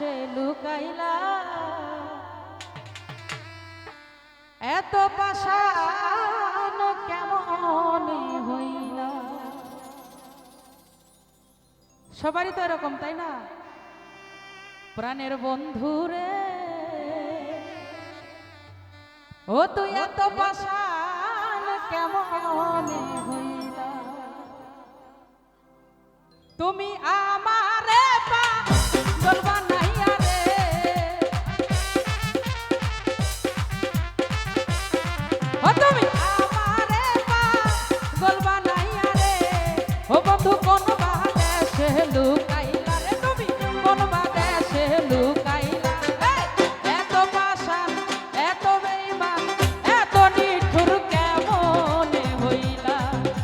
সে লুকাইলা। এত পাশান কেমন হইলা। সবারই তো এরকম, তাই না? প্রাণের বন্ধু রে। ও তুই এত পাশান কেমন হইলা। তুমি আমার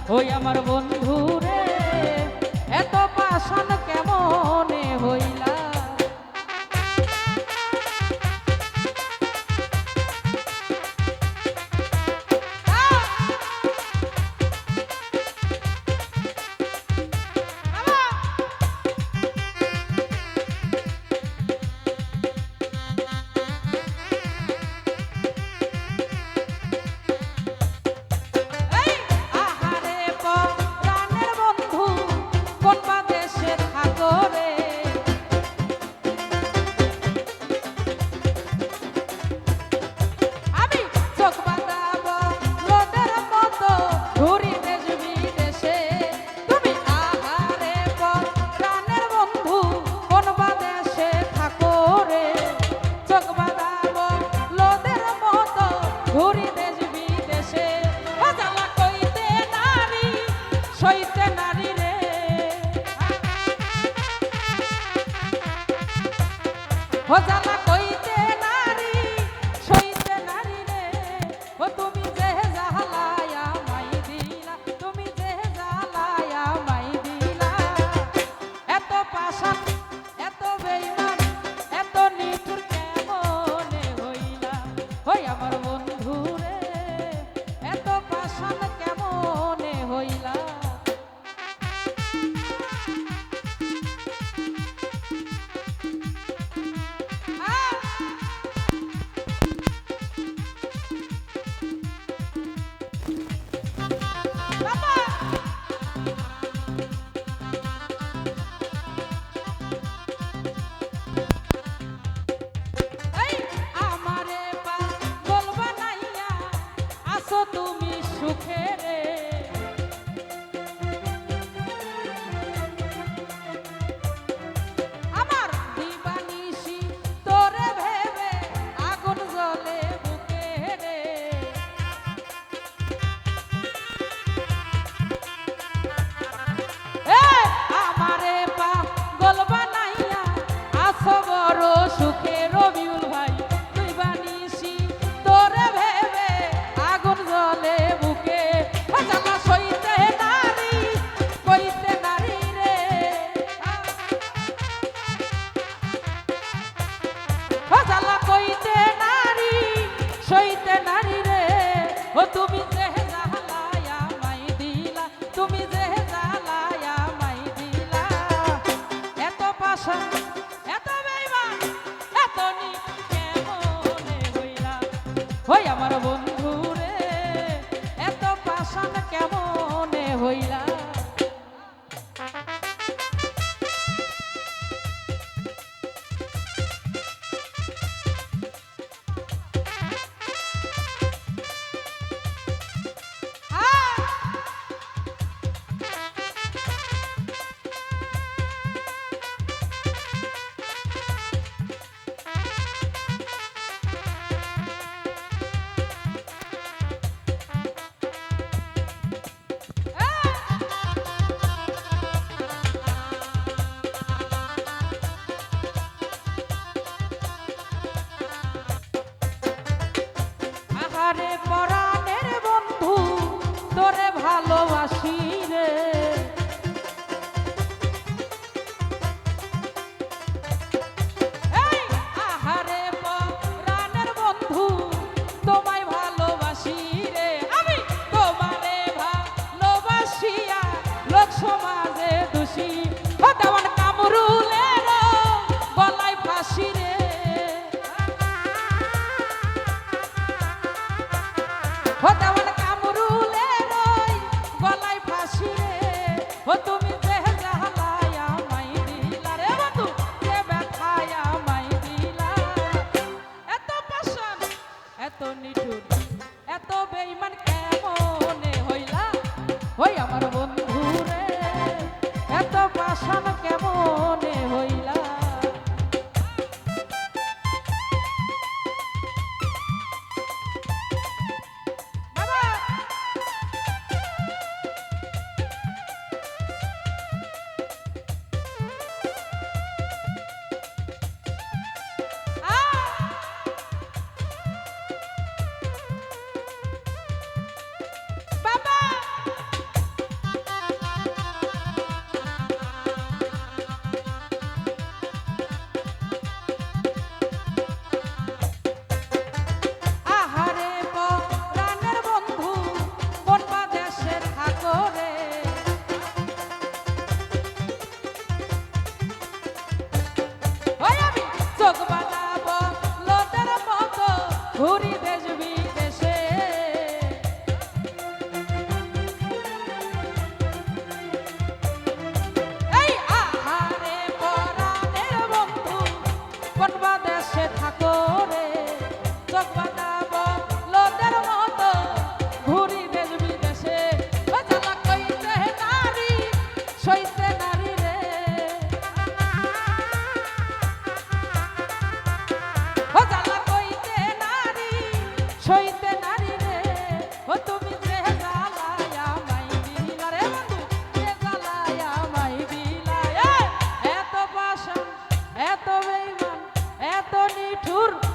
ওই আমার বন্ধু Rosa হই আমার বন্ধু রে এত পাশান কেমনে হইলা? ও তুমি দেশে থাকো। এত